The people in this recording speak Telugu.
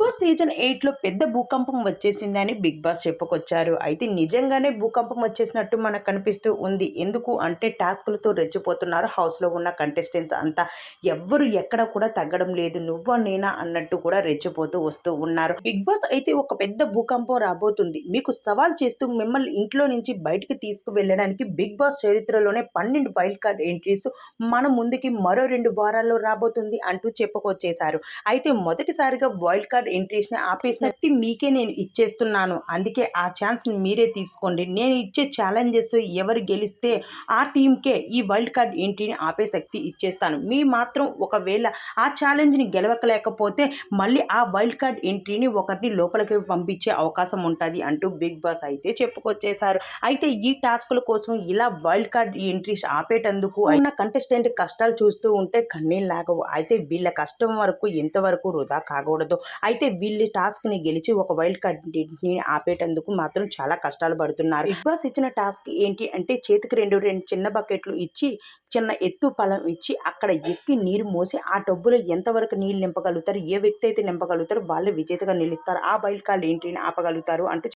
బాస్ సీజన్ ఎయిట్లో పెద్ద భూకంపం వచ్చేసిందని బిగ్ బాస్ చెప్పుకొచ్చారు. అయితే నిజంగానే భూకంపం వచ్చేసినట్టు మనకు కనిపిస్తూ ఉంది. ఎందుకు అంటే టాస్క్లతో రెచ్చిపోతున్నారు. హౌస్లో ఉన్న కంటెస్టెంట్స్ అంతా ఎవ్వరు ఎక్కడ కూడా తగ్గడం లేదు. నువ్వా నేనా అన్నట్టు కూడా రెచ్చిపోతూ వస్తూ ఉన్నారు. బిగ్ బాస్ అయితే ఒక పెద్ద భూకంపం రాబోతుంది. మీకు సవాల్ చేస్తూ మిమ్మల్ని ఇంట్లో నుంచి బయటికి తీసుకువెళ్ళడానికి బిగ్ బాస్ చరిత్రలోనే పన్నెండు వైల్డ్ కార్డ్ ఎంట్రీస్ మన ముందుకి మరో రెండు వారాల్లో రాబోతుంది అంటూ చెప్పుకొచ్చేశారు. అయితే మొదటిసారిగా వైల్డ్ కార్డ్ ఎంట్రీస్ని ఆపేసిన మీకే నేను ఇచ్చేస్తున్నాను. అందుకే ఆ ఛాన్స్ని మీరే తీసుకోండి. నేను ఇచ్చే ఛాలెంజెస్ ఎవరు గెలిస్తే ఆ టీంకే ఈ వైల్డ్ కార్డ్ ఎంట్రీని ఆపే శక్తి ఇచ్చేస్తాను. మీ మాత్రం ఒకవేళ ఆ ఛాలెంజ్ని గెలవకలేకపోతే మళ్ళీ ఆ వైల్డ్ కార్డ్ ఎంట్రీని ఒకరిని లోపలికి పంపించే అవకాశం ఉంటుంది అంటూ బిగ్ బాస్ అయితే చెప్పుకొచ్చేశారు. అయితే ఈ టాస్కుల కోసం ఇలా వైల్డ్ కార్డ్ ఎంట్రీస్ ఆపేటందుకు ఉన్న కంటెస్టెంట్ కష్టాలు చూస్తూ ఉంటే కన్నీళ్ళు లాగవు. అయితే వీళ్ళ కష్టం వరకు ఎంతవరకు వృధా కాకూడదు. అయితే వీళ్ళ టాస్క్ని గెలిచి ఒక వైల్డ్ కార్డ్ని ఆపేటందుకు మాత్రం చాలా కష్టాలు పడుతున్నారు. బిగ్ బాస్ ఇచ్చిన టాస్క్ ఏంటి అంటే చేతికి రెండు రెండు చిన్న బకెట్లు ఇచ్చి చిన్న ఎత్తు పొలం ఇచ్చి అక్కడ ఎక్కి నీరు మోసి ఆ టబ్బులో ఎంతవరకు నీళ్ళు నింపగలుగుతారు ఏ వ్యక్తి అయితే నింపగలుగుతారో వాళ్ళు విజేతగా నిలుస్తారు. ఆ వైల్డ్ కార్డ్ ఏంటి ఆపగలుగుతారు అంటూ